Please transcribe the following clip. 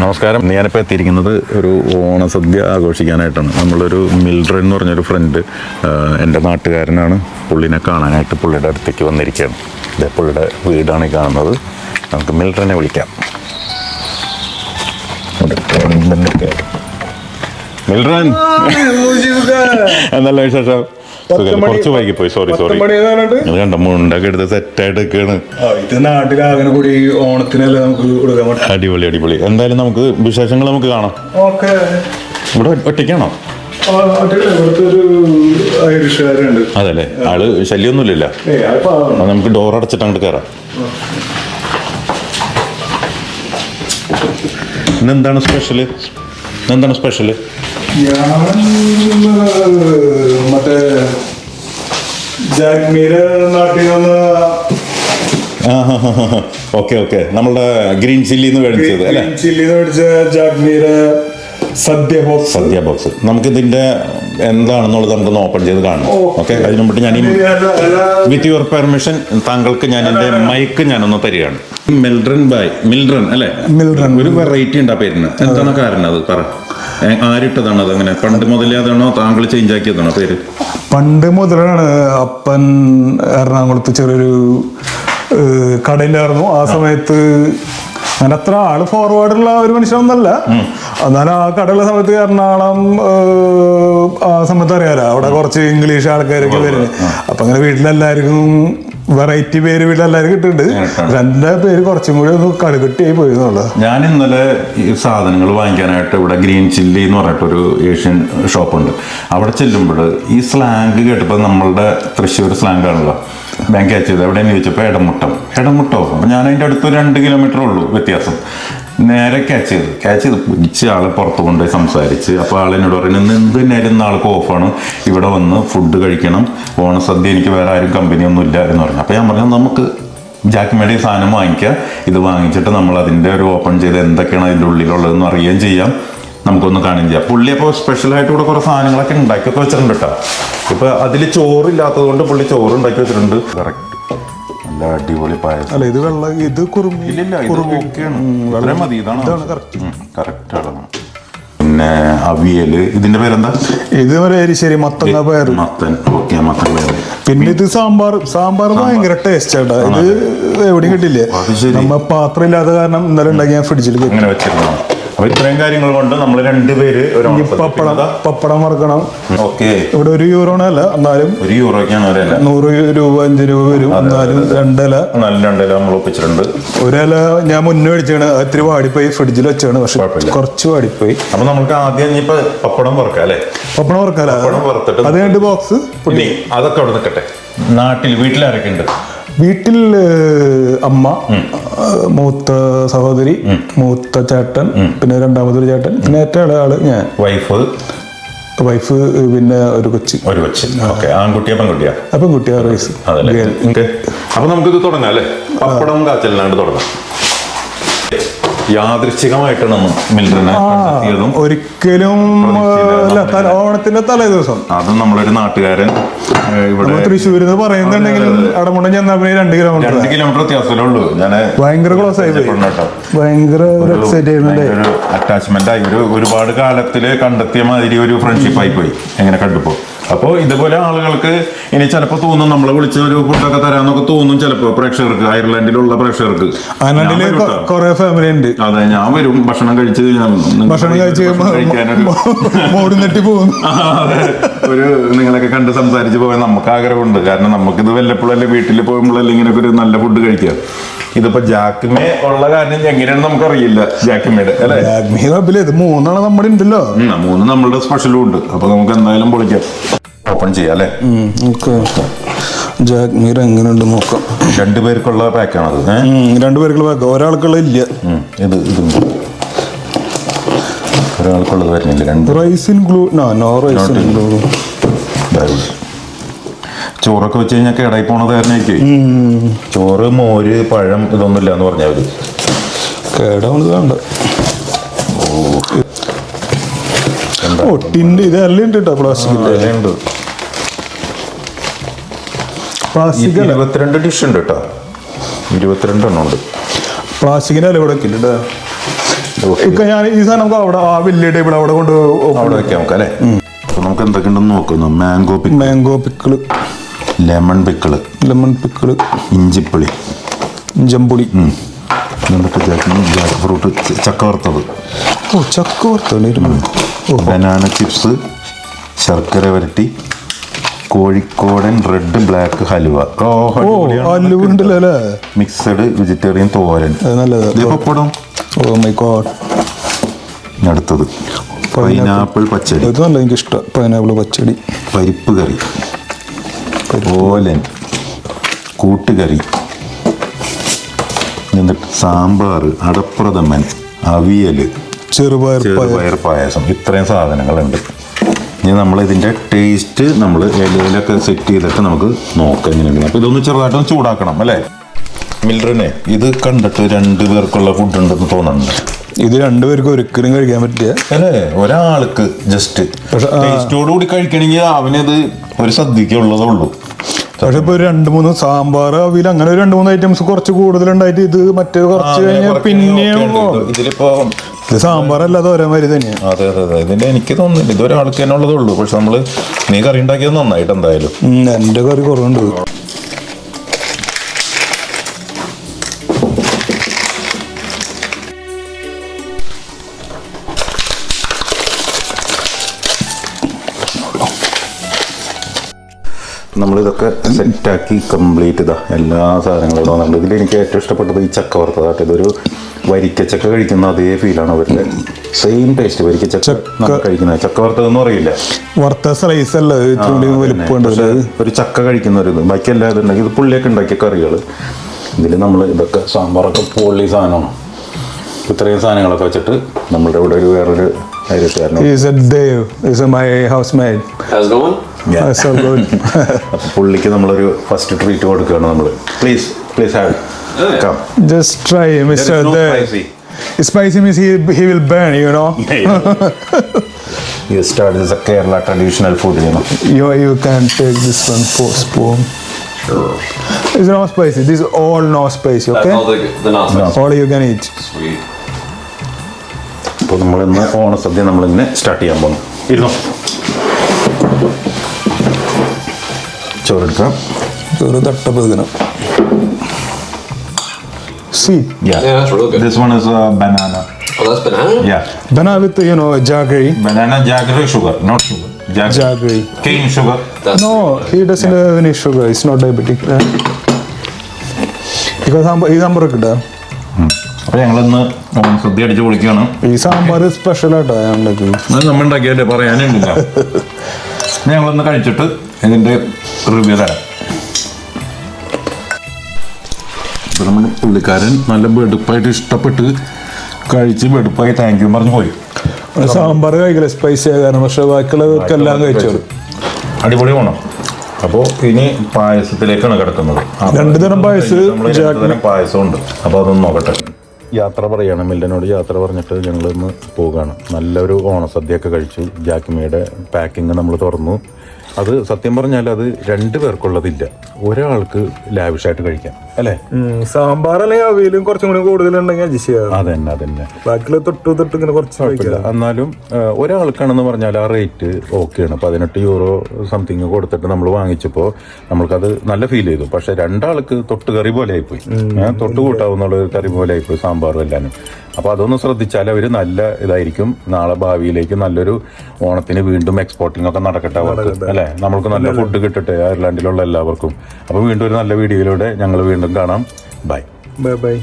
നമസ്കാരം. ഞാനിപ്പോൾ എത്തിയിരിക്കുന്നത് ഒരു ഓണസദ്യ ആഘോഷിക്കാനായിട്ടാണ്. നമ്മളൊരു മിൽഡ്രൻ എന്ന് പറഞ്ഞൊരു ഫ്രണ്ട് എന്റെ നാട്ടുകാരനാണ്. പുള്ളിനെ കാണാനായിട്ട് പുള്ളിയുടെ അടുത്തേക്ക് വന്നിരിക്കുകയാണ്. ഇതേ പുള്ളിയുടെ വീടാണ് ഈ കാണുന്നത്. നമുക്ക് മിൽഡ്രനെ വിളിക്കാം. മിൽഡ്രൻ എന്നല്ല വിശേഷം? സുഖം. വൈകി പോയി സോറി സോറി ഇത് കണ്ട മുണ്ടൊക്കെ എടുത്ത് സെറ്റായിട്ട് നിൽക്കുകയാണ് ഇത് നാട്ടിലാകെ കൂടി ഓണത്തിനല്ലേ നമുക്ക് കൊടുക്കാൻ അടിപൊളി അടിപൊളി. എന്തായാലും നമുക്ക് വിശേഷങ്ങൾ നമുക്ക് കാണാം. ഓക്കെ. ഇവിടെ ഒറ്റയ്ക്കാണോ? അതല്ലേ? ആൾ ശല്യമൊന്നുമില്ലല്ലോ നമുക്ക് ഡോർ അടച്ചിട്ട് അങ്ങോട്ട് കയറാം ഇന്നെന്താണ് സ്പെഷ്യൽ ഇന്നെന്താണ് സ്പെഷ്യൽ ഞാൻ മറ്റേ ജാഗ്മീര് നാട്ടിൽ നിന്ന് ഓക്കെ ഓക്കെ. നമ്മളുടെ ഗ്രീൻ ചില്ലി എന്ന് മേടിച്ചത് അല്ലേ? ചില്ലിന്ന് മേടിച്ച ജാഗ്മീര് സദ്യ ബോക്സ് സദ്യ ബോക്സ്. നമുക്ക് ഇതിന്റെ എന്താണെന്നുള്ളത് നമുക്കൊന്ന് ഓപ്പൺ ചെയ്ത് കാണാം ഓക്കെ അതിനു മുമ്പ് ഞാൻ വിത്ത് യുവർ പെർമിഷൻ താങ്കൾക്ക് ഞാൻ എന്റെ മൈക്ക് ഞാനൊന്ന് തരികയാണ്. മിൽഡ്രൻ ബൈ മിൽഡ്രൻ അല്ലേ? മിൽഡ്രൻ. ഒരു വെറൈറ്റി ഉണ്ട് ആ പേരിന്. എന്താണ് കാരണം അത്? പറ. ആരിട്ടതാണ് അതങ്ങനെ പണ്ട് മുതലേ അതാണോ താങ്കൾ ചേഞ്ച് ആക്കിയതാണോ പേര്? പണ്ട് മുതലാണ് അപ്പൻ എറണാകുളത്ത് ചെറിയൊരു കടയിലായിരുന്നു. ആ സമയത്ത് അങ്ങനെ അത്ര ആൾ ഫോർവേഡുള്ള ഒരു മനുഷ്യനൊന്നല്ല. എന്നാലും ആ കടയുള്ള സമയത്ത് എറണാകുളം ആ സമയത്ത് അറിയാലോ അവിടെ കുറച്ച് ഇംഗ്ലീഷ് ആൾക്കാരൊക്കെ വരുന്നത്. അപ്പൊ അങ്ങനെ വീട്ടിലെല്ലാവർക്കും വെറൈറ്റി പേര് എല്ലാവരും കിട്ടുന്നുണ്ട് രണ്ടേ പേര് കുറച്ചും കൂടി ഒന്ന് കടുകട്ടിയായി പോയി എന്നുള്ളത് ഞാൻ ഇന്നലെ ഈ സാധനങ്ങൾ വാങ്ങിക്കാനായിട്ട് ഇവിടെ ഗ്രീൻ ചില്ലി എന്ന് പറഞ്ഞിട്ടൊരു ഏഷ്യൻ ഷോപ്പുണ്ട് അവിടെ ചെല്ലുമ്പോൾ ഈ സ്ലാങ് കേട്ടപ്പോൾ നമ്മളുടെ തൃശ്ശൂർ സ്ലാങ് ആണല്ലോ. ബാങ്ക് അയച്ചത് എവിടെയെന്ന് ചോദിച്ചപ്പോൾ ഇടമുട്ടം ഇടമുട്ടോ അപ്പം ഞാൻ അതിന്റെ അടുത്ത് രണ്ട് കിലോമീറ്റർ ഉള്ളൂ വ്യത്യാസം. നേരെ ക്യാച്ച് ചെയ്ത്. ക്യാച്ച് ചെയ്ത് പിടിച്ച് ആളെ പുറത്ത് കൊണ്ടുപോയി സംസാരിച്ച്. അപ്പോൾ ആളെന്നോട് പറയുന്നത് ഇന്ന് എന്ത് നേരം ഇന്ന് ആൾക്ക് ഓഫാണ് ഇവിടെ വന്ന് ഫുഡ് കഴിക്കണം. ഓണസദ്യ എനിക്ക് വേറെ ആരും കമ്പനി ഒന്നും ഇല്ല എന്ന് പറഞ്ഞു. അപ്പോൾ ഞാൻ പറഞ്ഞു നമുക്ക് ജാക്കിമേടെ ഈ സാധനം വാങ്ങിക്കുക ഇത് വാങ്ങിച്ചിട്ട് നമ്മൾ അതിന്റെ ഒരു ഓപ്പൺ ചെയ്ത് എന്തൊക്കെയാണ് അതിന്റെ ഉള്ളിലുള്ളതെന്ന് അറിയുകയും ചെയ്യാം. നമുക്കൊന്ന് കാണുകയും ചെയ്യാം. പുള്ളി അപ്പോൾ സ്പെഷ്യലായിട്ട് ഇവിടെ കുറേ സാധനങ്ങളൊക്കെ ഉണ്ടാക്കിയൊക്കെ വെച്ചിട്ടുണ്ട് കേട്ടോ. ഇപ്പോൾ അതിൽ ചോറില്ലാത്തത് കൊണ്ട് പുള്ളി ചോറ് ഉണ്ടാക്കി വെച്ചിട്ടുണ്ട്. കറക്റ്റ് നല്ല അടിപൊളി പായസം. അല്ല ഇത് വെള്ള ഇത് കുറുമി മതി ഇതാണ്. കറക്റ്റ് പിന്നെ അവിയൽ ഇതിന്റെ പേരെന്താ? ഇത് ശരി എരിശ്ശേരി മത്തങ്ങ പയർ മത്തൻ. ഓക്കെ മത്തൻ പേര് പിന്നെ ഇത് സാമ്പാർ സാമ്പാർ ഭയങ്കര ടേസ്റ്റ് ആട്ടാ. ഇത് എവിടെയും കിട്ടില്ല. നമ്മ പാത്രം ഇല്ലാത്ത കാരണം ഇന്നലെ ഉണ്ടാക്കി ഞാൻ ഫ്രിഡ്ജിൽ അങ്ങനെ വെച്ചിരുന്നു അപ്പൊ ഇത്രയും കാര്യങ്ങൾ കൊണ്ട് നമ്മൾ രണ്ടുപേര് ഒരു പപ്പടം പപ്പടം വറക്കണം. ഓക്കെ. ഇവിടെ ഒരു യൂറോണല്ല എന്നാലും ഒരു യൂറോയ്ക്കാണ് ഒരല നൂറ് രൂപ അഞ്ച് രൂപ വരും. എന്നാലും രണ്ടില നല്ല രണ്ടില നമ്മൾ ഒപ്പിച്ചിട്ടുണ്ട്. ഒരില ഞാൻ മുന്നേ മേടിച്ചാണ് ഇത്തിരി വാടിപ്പോയി. ഫ്രിഡ്ജിൽ വെച്ചാണ് പക്ഷെ. കുറച്ച് വാടിപ്പോയി. അപ്പൊ നമുക്ക് ആദ്യം പപ്പടം വറക്കാം അല്ലേ? പപ്പടം വറക്കാല പപ്പടം വറുത്തിട്ട് അത് രണ്ട് ബോക്സ് പുള്ളി അതൊക്കെ അവിടെ നിൽക്കട്ടെ നാട്ടിൽ വീട്ടിലാരൊക്കെ ഉണ്ട്? വീട്ടിൽ അമ്മ മൂത്ത സഹോദരി മൂത്ത ചേട്ടൻ പിന്നെ രണ്ടാമതൊരു ചേട്ടൻ. പിന്നെ ഏറ്റവും ആൾ ഞാൻ. വൈഫ് വൈഫ് പിന്നെ ഒരു കൊച്ചി. ഒരു കൊച്ചി. ഓക്കെ. ആൺകുട്ടിയാ പെൺകുട്ടിയാ? അപ്പം കുട്ടിയാ റൈസ് വയസ്സ്. അപ്പൊ നമുക്കിത് തുടങ്ങാം അല്ലേ? പപ്പടം കാച്ചലിനാണ്ട് തുടങ്ങാം. യാദൃശ്ചികമായിട്ടാണ് കണ്ടെത്തിയതും ഒരിക്കലും ഓണത്തിന്റെ തലേ ദിവസം അത് നമ്മളൊരു നാട്ടുകാരൻ ഇവിടെ തൃശ്ശൂർ എന്ന് പറയുന്നുണ്ടെങ്കിൽ പറയുന്നുണ്ടെങ്കിലും ഞാൻ ചെന്നപ്പോ രണ്ട് കിലോമീറ്റർ രണ്ട് കിലോമീറ്റർ വ്യത്യാസമേ ഉള്ളൂ. ഞാൻ ഭയങ്കര ക്ലോസ് ആയി ഭയങ്കര അറ്റാച്ച്മെന്റ് ആയി ഒരു ഒരുപാട് കാലത്തിൽ കണ്ടെത്തിയ മാതിരി ഒരു ഫ്രണ്ട്ഷിപ്പ് ആയി പോയി. എങ്ങനെ കണ്ടുപോ അപ്പോൾ ഇതുപോലെ ആളുകൾക്ക് ഇനി ചിലപ്പോൾ തോന്നും നമ്മളെ വിളിച്ച ഒരു ഫുഡൊക്കെ തരാന്നൊക്കെ തോന്നും ചിലപ്പോൾ പ്രേക്ഷകർക്ക് അയർലൻഡിലുള്ള പ്രേക്ഷകർക്ക്. അയർലൻഡിൽ കുറെ ഫാമിലി ഉണ്ട്. അതെ ഞാൻ വരും ഭക്ഷണം കഴിച്ചു ഭക്ഷണം കഴിച്ച് മോടി നെട്ടി പോകുന്നു. അതെ. ഒരു നിങ്ങളൊക്കെ കണ്ട് സംസാരിച്ച് പോയാൽ നമുക്ക് ആഗ്രഹമുണ്ട്. കാരണം നമുക്കിത് വല്ലപ്പോഴല്ലേ വീട്ടിൽ പോകുമ്പോഴല്ലേ ഇങ്ങനെയൊക്കെ ഒരു നല്ല ഫുഡ് കഴിക്കുക. ഇതിപ്പോ ജാക്കിമേ ഉള്ള കാര്യം എങ്ങനെയാണെന്ന് അല്ലേ? ആഗ്മി ഹബിൽ ഇത് മൂന്നാണ് നമ്മുടെ ഉണ്ടല്ലോ. മൂന്ന് നമ്മളുടെ സ്പെഷ്യലും ഉണ്ട്. അപ്പൊ നമുക്ക് എന്തായാലും പൊളിക്കാം. ഓപ്പൺ ചെയ്യാം അല്ലേ? ജാഗ്മീർ എങ്ങനെയുണ്ട് നോക്കാം. രണ്ടുപേർക്കുള്ള പാക്കാണത് രണ്ടുപേർക്കുള്ള പാക്ക് ഒരാൾക്കുള്ള ഇല്ല. ഇത് ഇതുണ്ട് ഒരാൾക്കുള്ളത് വരുന്നില്ല രണ്ട്. Rice include no no rice ഇതായി. ചോറൊക്കെ വെച്ച് കഴിഞ്ഞാൽ കേടായി പോണത് കാരണമായിരിക്കും ചോറ് മോര് പഴം ഇതൊന്നും ഇല്ല എന്ന് പറഞ്ഞവര് കേടാവണത് വേണ്ട. എന്താ? ഓ ടിന്റെ ഇത് എല്ലാം ഉണ്ട് കേട്ടോ പ്ലാസ്റ്റിക്കിന്റെ വിലയുണ്ട് പ്ലാസ്റ്റിക് ഇരുപത്തിരണ്ട് ഡിഷ് ഉണ്ട് കേട്ടോ ഇരുപത്തിരണ്ട് എണ്ണം ഉണ്ട്. പ്ലാസ്റ്റിക്കിന്റെ അല്ല ഇവിടെ വെക്കില്ല ഇപ്പൊ ഞാൻ ഈ സാധനം നമുക്ക് അവിടെ ആ വലിയ ടേബിൾ അവിടെ കൊണ്ട് അവിടെ വെക്കാം നമുക്ക് അല്ലേ? നമുക്ക് എന്തൊക്കെ ഉണ്ടെന്ന് നോക്കുന്നു. Mango pickle. Mango pickle lemon pickle lemon pickle ഇഞ്ചിപ്പുളി. ജമ്പുളി ജാക്ക് ഫ്രൂട്ട് ചക്ക വറുത്തത്. ഓ ചക്ക വറുത്തല്ലേ ബനാന ചിപ്സ് ശർക്കര വരട്ടി. കോഴിക്കോടൻ റെഡ് ബ്ലാക്ക് ഹലുവ. ഉണ്ടല്ലോ mixed vegetarian thoran. Pappadam oh my god അടുത്തത്. പൈനാപ്പിൾ. പച്ചടി. ഇത് നല്ല എനിക്ക് ഇഷ്ടം പൈനാപ്പിൾ പച്ചടി. പരിപ്പ് കറി. ഓലൻ. കൂട്ടുകറി. എന്നിട്ട് സാമ്പാർ അടപ്രഥമൻ അവിയൽ ചെറുപയർ ചെറുപയർ പായസം. ഇത്രയും സാധനങ്ങളുണ്ട്. ഇനി നമ്മൾ ഇതിന്റെ ടേസ്റ്റ് നമ്മൾ ഇലയിലൊക്കെ സെറ്റ് ചെയ്തിട്ട് നമുക്ക് നോക്കാം ഇങ്ങനെയൊക്കെ അപ്പോൾ ഇതൊന്ന് ചെറുതായിട്ടൊന്ന് ചൂടാക്കണം അല്ലേ? മിൽറിനെ ഇത് കണ്ടിട്ട് രണ്ട് പേർക്കുള്ള ഫുഡ് ഉണ്ടെന്ന് തോന്നുന്നുണ്ട്. ഇത് രണ്ടുപേർക്കും ഒരിക്കലും കഴിക്കാൻ പറ്റില്ല. അല്ലേ? ഒരാൾക്ക് ജസ്റ്റ് പക്ഷെ, ആ. കൂടി കഴിക്കണമെങ്കിൽ അവനത് ഒരു സദ്യക്കുള്ളതേ ഉള്ളൂ. പക്ഷെ ഇപ്പൊ രണ്ട് മൂന്ന് സാമ്പാർ അവിൽ അങ്ങനെ ഒരു രണ്ട് മൂന്ന് ഐറ്റംസ് കുറച്ച് കൂടുതലുണ്ടായിട്ട് ഇത് മറ്റേ കുറച്ച് കഴിഞ്ഞാൽ പിന്നെയും. ഇതിലിപ്പോ ഇത് സാമ്പാർ അല്ലാതെ ഒരേ മാതിരി തന്നെയാണ് അതെ അതെ അതെ. ഇതിന്റെ എനിക്ക് തോന്നുന്നില്ല. ഇതൊരാൾക്ക് തന്നെ ഉള്ളതേ ഉള്ളൂ. പക്ഷെ നമ്മൾ നീ കറി ഉണ്ടാക്കിയത് നന്നായിട്ട് എന്തായാലും. എന്റെ കറി കുറവുണ്ട്. നമ്മളിതൊക്കെ സെറ്റാക്കി കംപ്ലീറ്റ് ഇതാ. എല്ലാ സാധനങ്ങളും വന്നിട്ടുണ്ട്. ഇതിൽ എനിക്ക് ഏറ്റവും ഇഷ്ടപ്പെട്ടത് ഈ ചക്ക വറുത്തതായിട്ട് ഇതൊരു വരിക്കച്ചക്ക കഴിക്കുന്ന അതേ ഫീലാണ് അവരുടെ. സെയിം ടേസ്റ്റ് വരിക്കച്ചക്ക കഴിക്കുന്ന ചക്ക വറുത്തതെന്ന് പറയില്ല. വറുത്ത സ്ലൈസ് അല്ല ഒരു ചക്ക കഴിക്കുന്ന ഒരു ഇത്. ബാക്കി എല്ലാ ഇതുണ്ടെങ്കിൽ ഇത് പുള്ളിയൊക്കെ ഉണ്ടാക്കിയ കറികൾ ഇതിൽ നമ്മൾ ഇതൊക്കെ സാമ്പാറൊക്കെ പൊള്ളി സാധനമാണ്. ഇത്രയും സാധനങ്ങളൊക്കെ വെച്ചിട്ട് നമ്മളുടെ ഇവിടെ ഒരു വേറൊരു ഐരിഷുകാരനും എ പുള്ളിക്ക് നമ്മളൊരു ഫസ്റ്റ് ട്രീറ്റ് കൊടുക്കുകയാണ് നമ്മൾ please please have come just try mister no Dev spicy. Spicy means he he will burn you no You start this is a Kerala traditional food, you know. you you can take this one for spoon it's not spicy this is all no spicy That's okay all the, the not spicy. all you can eat Sweet. അപ്പോൾ നമ്മൾ ഇന്ന് ഓണസദ്യ നമ്മളിങ്ങനെ start ചെയ്യാൻ പോകുന്നു ഇരുന്നോ ചോറെടുക്കാം ഒരു തട്ടപ്പതിനം see Yeah, that's real good. This one is banana Oh, that's banana? Yeah banana with you know jaggery. Banana jaggery sugar not sugar jaggery jaggery. Cane sugar That's no he doesn't have any sugar. It's not diabetic. Because sambar ഈ സാമ്പാർ കിട്ടാ അപ്പോൾ ഞങ്ങളിന്ന് ഓണസദ്യ അടിച്ച് പൊളിക്കുകയാണ് ഈ sambar special ആട്ടോ ഞാൻ ഉണ്ടാക്കി അത് നമ്മൾ ഉണ്ടാക്കിയല്ലേ പറയാനില്ല ഞങ്ങളൊന്ന് കഴിച്ചിട്ട് ഇതിന്റെ റിവ്യൂ തരാം. ഇപ്പം പുള്ളിക്കാരൻ നല്ല വെടുപ്പായിട്ട് ഇഷ്ടപ്പെട്ട് കഴിച്ച് വെടുപ്പായി താങ്ക് യു പറഞ്ഞു പോയി. സാമ്പാർ കഴിക്കില്ല? സ്പൈസി ആകാനും. പക്ഷെ ബാക്കിയുള്ളതൊക്കെ എല്ലാം കഴിച്ചോളൂ അടിപൊളി വേണം അപ്പോൾ ഇനി പായസത്തിലേക്കാണ് കിടക്കുന്നത്. രണ്ടു തരം പായസം, ഉണ്ട് ജാക്ക്- തരം അപ്പോൾ അതൊന്ന് നോക്കട്ടെ. യാത്ര പറയണം. മില്ലനോട് യാത്ര പറഞ്ഞിട്ട് ഞങ്ങളൊന്ന് പോവുകയാണ് നല്ലൊരു ഓണസദ്യയൊക്കെ കഴിച്ചു. ജാക്കിമയുടെ പാക്കിങ് നമ്മൾ തുറന്നു. അത് സത്യം പറഞ്ഞാൽ അത് രണ്ടു പേർക്കുള്ളതില്ല. ഒരാൾക്ക് ലാവിഷായിട്ട് കഴിക്കാം. അല്ലേ? സാമ്പാർ അല്ലെങ്കിൽ അവയിലും കുറച്ചും കൂടി കൂടുതലുണ്ടെങ്കിൽ അഡ്ജസ്റ്റ് ചെയ്യാം. അതന്നെ അതന്നെ. ബാക്കിയുള്ള തൊട്ട് തൊട്ട് ഇങ്ങനെ കുറച്ച് കുഴപ്പമില്ല. എന്നാലും ഒരാൾക്കാണെന്ന് പറഞ്ഞാൽ ആ റേറ്റ് ഓക്കെയാണ്. പതിനെട്ട് യൂറോ സംതിങ് കൊടുത്തിട്ട് നമ്മൾ വാങ്ങിച്ചപ്പോൾ നമ്മൾക്കത് നല്ല ഫീൽ ചെയ്തു. പക്ഷെ രണ്ടാൾക്ക് തൊട്ട് കറി പോലെ ആയിപ്പോയി. തൊട്ട് കൂട്ടാവുന്ന ഒരു കറി പോലെ ആയിപ്പോയി സാമ്പാറും എല്ലാനും. അപ്പോൾ അതൊന്ന് ശ്രദ്ധിച്ചാൽ അവർ നല്ല ഇതായിരിക്കും. നാളെ ഭാവിയിലേക്ക് നല്ലൊരു ഓണത്തിന് വീണ്ടും എക്സ്പോർട്ടിംഗ് ഒക്കെ നടക്കട്ടെ അവർക്ക്. അല്ലേ? നമ്മൾക്ക് നല്ല ഫുഡ് കിട്ടട്ടെ അയർലാൻഡിലുള്ള എല്ലാവർക്കും. അപ്പോൾ വീണ്ടും ഒരു നല്ല വീഡിയോയിലൂടെ ഞങ്ങൾ വീണ്ടും കാണാം. Bye bye bye